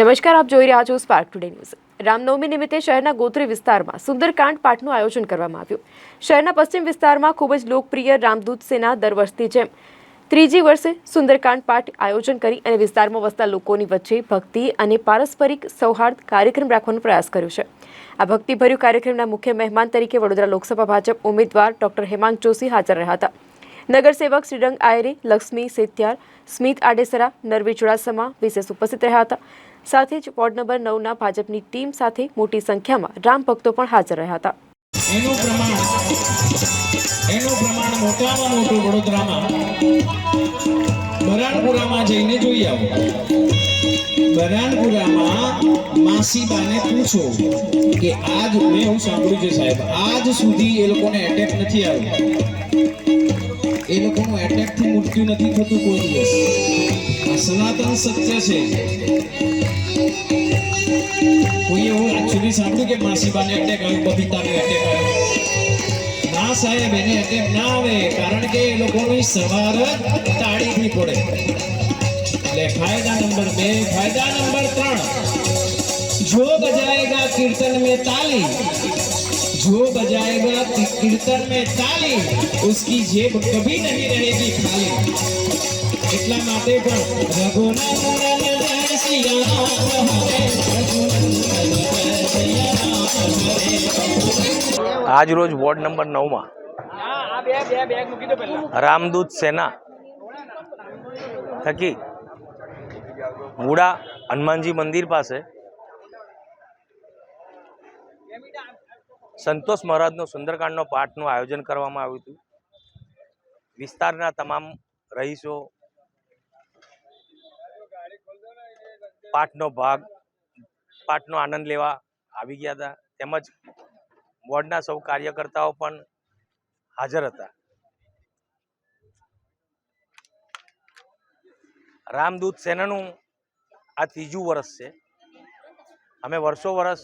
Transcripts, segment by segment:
નમસ્કાર, આપ જોઈ રહ્યા છો સ્પાર્ક ટુડે ન્યૂઝ રામનવમી નિમિત્તે શહેરના ગોત્રી વિસ્તારમાં સુંદરકાંડ પાઠનું આયોજન કરવામાં આવ્યું. શહેરના પશ્ચિમ વિસ્તારમાં ખૂબ જ લોકપ્રિય રામદૂત સેના દર વર્ષની જેમ ત્રીજી વર્ષે સુંદરકાંડ પાઠ આયોજન કરી અને વિસ્તારમાં વસતા લોકોની વચ્ચે ભક્તિ અને પારસ્પરિક સૌહાર્દ કાર્યક્રમ રાખવાનો પ્રયાસ કર્યો છે. આ ભક્તિભર્યું કાર્યક્રમના મુખ્ય મહેમાન તરીકે વડોદરા લોકસભા ભાજપ ઉમેદવાર ડોક્ટર હેમાંગ જોશી હાજર રહ્યા હતા. નગરસેવક શ્રીરંગ આયરે, લક્ષ્મી સેત્યાર, સ્મિત આડેસરા નરવી ચુડાસમા વિશેષ ઉપસ્થિત રહ્યા હતા. સાથે જ વોર્ડ નંબર નવના ભાજપની ટીમ સાથે મોટી સંખ્યામાં રામ ભક્તો પણ હાજર રહ્યા હતા. એટેક નથી મૃત્યુ નથી થતું કોઈ દિવસ. सनातन सत्य से। कोई वो एक्चुअली साधु के मासी बने अटे गए पपीता में अटे गए ना साहेब इन्हें अटे ना आवे, कारण के लोगों की सवार ताड़ी भी पड़े। ले फ़ायदा नंबर दे, फ़ायदा नंबर त्रण। जो बजाएगा कीर्तन में ताली, जो बजाएगा कीर्तन में ताली, उसकी जेब कभी नहीं रहेगी खाली। એટલા માટે પણ આજ રોજ વોર્ડ નંબર નવમાં રામદૂત સેના થકી મુડા હનુમાનજી મંદિર પાસે સંતોષ મહારાજનો સુંદરકાંડનો પાઠનું આયોજન કરવામાં આવ્યું હતું. વિસ્તારના તમામ રહીશો પાઠનો ભાગ, પાઠનો આનંદ લેવા આવી ગયા હતા. તેમજ વોર્ડના સૌ કાર્યકર્તાઓ પણ હાજર હતા. રામદૂત સેનાનું આ ત્રીજું વર્ષ છે. અમે વર્ષો વર્ષ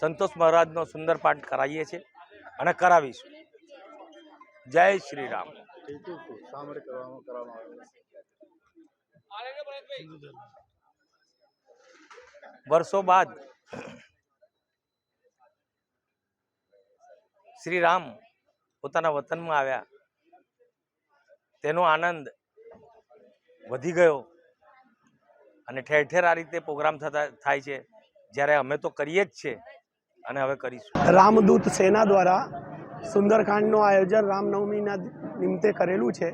સંતોષ મહારાજનો સુંદર પાઠ કરાવીએ છીએ અને કરાવીશું. જય શ્રી રામ. વર્ષો બાદ શ્રી રામ પોતાના વતનમાં આવ્યા. તેનો આનંદ વધી ગયો અને ઠેર ઠેર આ રીતે પ્રોગ્રામ થતા થાય છે. જ્યારે અમે તો કરીએ જ છે અને હવે કરીશું. રામદૂત સેના દ્વારા સુંદરકાંડનું આયોજન રામનવમીના નિમિત્તે કરેલું છે.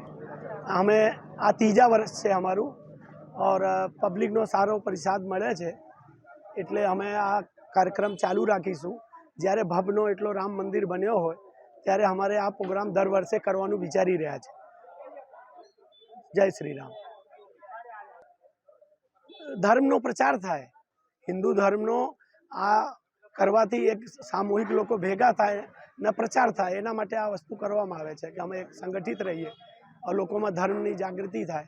અમે આ ત્રીજા વર્ષ છે અમારું. ઓર પબ્લિકનો સારો પ્રસાદ મળે છે, એટલે અમે આ કાર્યક્રમ ચાલુ રાખીશું. જ્યારે ભવનો એટલો રામ મંદિર બન્યો હોય, ત્યારે અમારે આ પ્રોગ્રામ દર વર્ષે કરવાનું વિચારી રહ્યા છે. જય શ્રી રામ. ધર્મનો પ્રચાર થાય. હિન્દુ ધર્મનો આ કરવાથી એક સામૂહિક લોકો ભેગા થાય, ને પ્રચાર થાય, એના માટે આ વસ્તુ કરવામાં આવે છે, કે અમે સંગઠિત રહીએ. લોકોમાં ધર્મની જાગૃતિ થાય.